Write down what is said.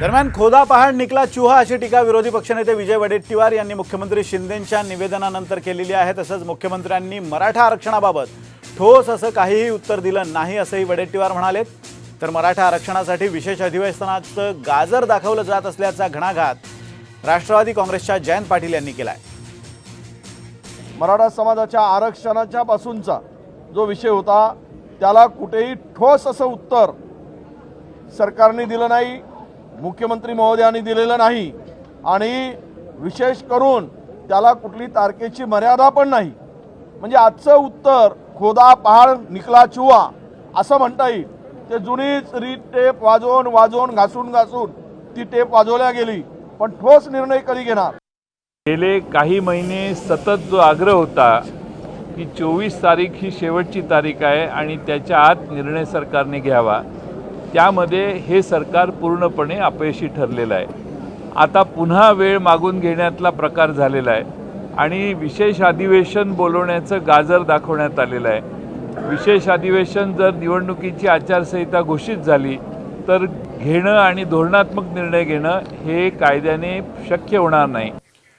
दरम्यान खोदा पहाड निकला चुहा अशी टीका विरोधी पक्षनेते विजय वडेट्टीवार यांनी मुख्यमंत्री शिंदेंच्या निवेदनानंतर केलेली आहे. तसंच मुख्यमंत्र्यांनी मराठा आरक्षणाबाबत ठोस असं काहीही उत्तर दिलं नाही असंही वडेट्टीवार म्हणालेत. तर मराठा आरक्षणासाठी विशेष अधिवेशनाचं गाजर दाखवलं जात असल्याचा घणाघात राष्ट्रवादी काँग्रेसच्या जयंत पाटील यांनी केलाय. मराठा समाजाच्या आरक्षणाच्या पासूनचा जो विषय होता त्याला कुठेही ठोस असं उत्तर सरकारने दिलं नाही. मुख्यमंत्री महोदयांनी दिलेलं नाही. आणि विशेष करून त्याला कुठली तारखेची मर्यादा पण नाही. म्हणजे आजचं उत्तर खोदा पहाड निकला चुवा असं म्हणता येईल. ते जुनीच रीत टेप वाजवून वाजवून घासून घासून ती टेप वाजवल्या गेली. पण ठोस निर्णय कधी घेणार? गेले काही महिने सतत जो आग्रह होता की चोवीस तारीख ही शेवटची तारीख आहे आणि त्याच्या आत निर्णय सरकारने घ्यावा. त्यामध्ये हे सरकार पूर्णपणे अपयशी ठरलेलं आहे. आता पुन्हा वेळ मागून घेण्यातला प्रकार झालेला आहे आणि विशेष अधिवेशन बोलवण्याचं गाजर दाखवण्यात आलेलं आहे. विशेष अधिवेशन जर निवडणुकीची आचारसंहिता घोषित झाली तर घेणं आणि धोरणात्मक निर्णय घेणं हे कायद्याने शक्य होणार नाही.